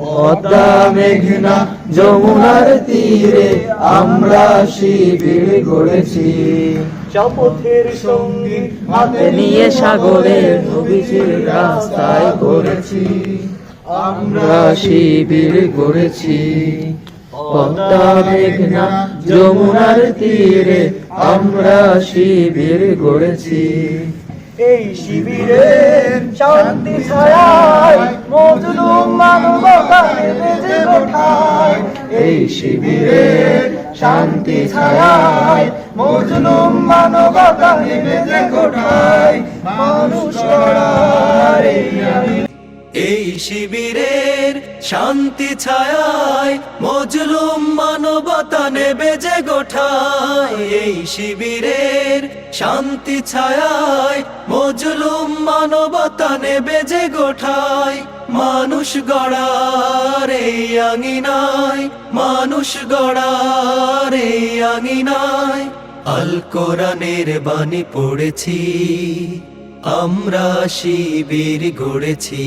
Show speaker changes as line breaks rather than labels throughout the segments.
পদ্মা মেঘনা যমুনার তীরে আমরা শিবির গড়েছি।
শপথের সঙ্গী
হাতে নিয়ে সাগরের নবীজির রাস্তায় গড়েছি আমরা শিবির গড়েছি। পদ্মা মেঘনা যমুনার তীরে আমরা শিবির গড়েছি।
এই শিবিরে শান্তি ছায়ায় মজলুম মানবতা
এই শিবিরে শান্তি ছায়ায়
মজলুম মানবতা বেজে ওঠায় মানুষ এই
শিবিরের শান্তি ছায়ায় মজলুম মানবতা নেবে যে গোঠায়। এই শিবিরের শান্তি ছায়ায় মজলুম মানবতা নেবে যে গোঠায়। মানুষ গড়ার এই আঙিনায়, মানুষ গড়ার এই আঙিনায়। আল কোরআনের বাণী পড়েছি, আমরা শিবির গড়েছি।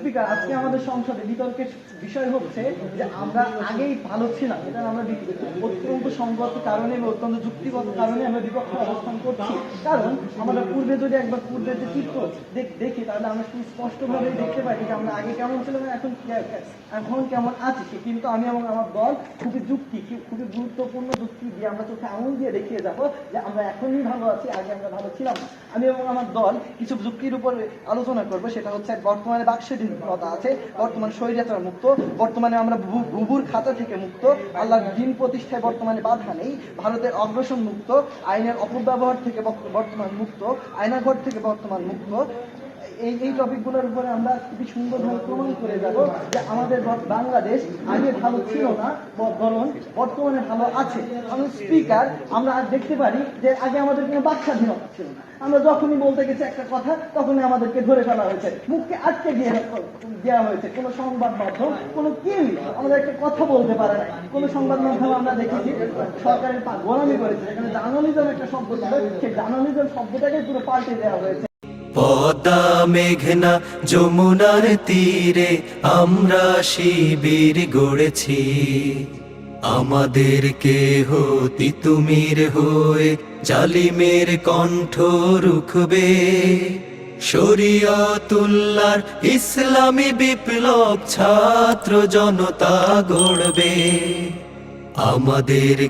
স্পিকার, আজকে আমাদের সংসদে বিতর্কের বিষয় হচ্ছে যে আমরা আগেই ভালো ছিলাম, এটা আমরা অত্যন্ত সংগত কারণে এবং অত্যন্ত যুক্তিগত কারণে আমরা বিপক্ষে অবস্থান করছি। কারণ আমরা পূর্বে যদি একবার পূর্বের যে চিত্র দেখি তাহলে আমরা খুব স্পষ্টভাবে দেখতে পাই যে আমরা আগে কেমন ছিলাম এখন এখন কেমন আছি কিন্তু আমি এবং আমার দল খুবই যুক্তি খুবই গুরুত্বপূর্ণ যুক্তি দিয়ে আমরা চোখে আঙুল দিয়ে দেখিয়ে যাব যে আমরা এখনই ভালো আছি, আগে আমরা ভালো ছিলাম আমি এবং আমার দল কিছু যুক্তির উপর আলোচনা করব, সেটা হচ্ছে বর্তমানে বাকস্বাধীনতা আছে, বর্তমানে স্বৈরাচার মুক্ত, বর্তমানে আমরা ভুবুর খাতা থেকে মুক্ত, আল্লাহর দিন প্রতিষ্ঠায় বর্তমানে বাধা নেই, ভারতের অগ্রসর মুক্ত, আইনের অপব্যবহার থেকে বর্তমান মুক্ত, আয়নাঘর থেকে বর্তমান মুক্ত এই এই টপিকগুলোর উপরে আমরা খুবই সুন্দরভাবে প্রমাণ করে যাব যে আমাদের বাংলাদেশ আগে ভালো ছিল না বরং বর্তমানে ভালো আছে। আমি স্পিকার আমরা আজ দেখতে পারি যে আগে আমাদের কোনো স্বাধীনতা ছিল না। আমরা যখনই বলতে গেছি একটা কথা, তখনই আমাদেরকে ধরে ফেলা হয়েছে। মুখকে আটকে দিয়ে দেওয়া হয়েছে। কোনো সংবাদ মাধ্যম, কোনো কেউই আমাদের একটা কথা বলতে পারে না কোনো সংবাদ মাধ্যম আমরা দেখেছি, সরকারের গোলামি করেছে। যেখানে জার্নালিজম একটা শব্দ ছিল, সেই জার্নালিজম শব্দটাকে পুরো পাল্টে দেওয়া হয়েছে।
পদ্মা মেঘনা যমুনার তীরে আমরা শিবির গড়েছি। আমাদের কেহ তিতুমির হয়ে জালিমের কণ্ঠ রুখবে। শরিয়তুল্লার ইসলামী বিপ্লব ছাত্র জনতা গড়বে। আমাদের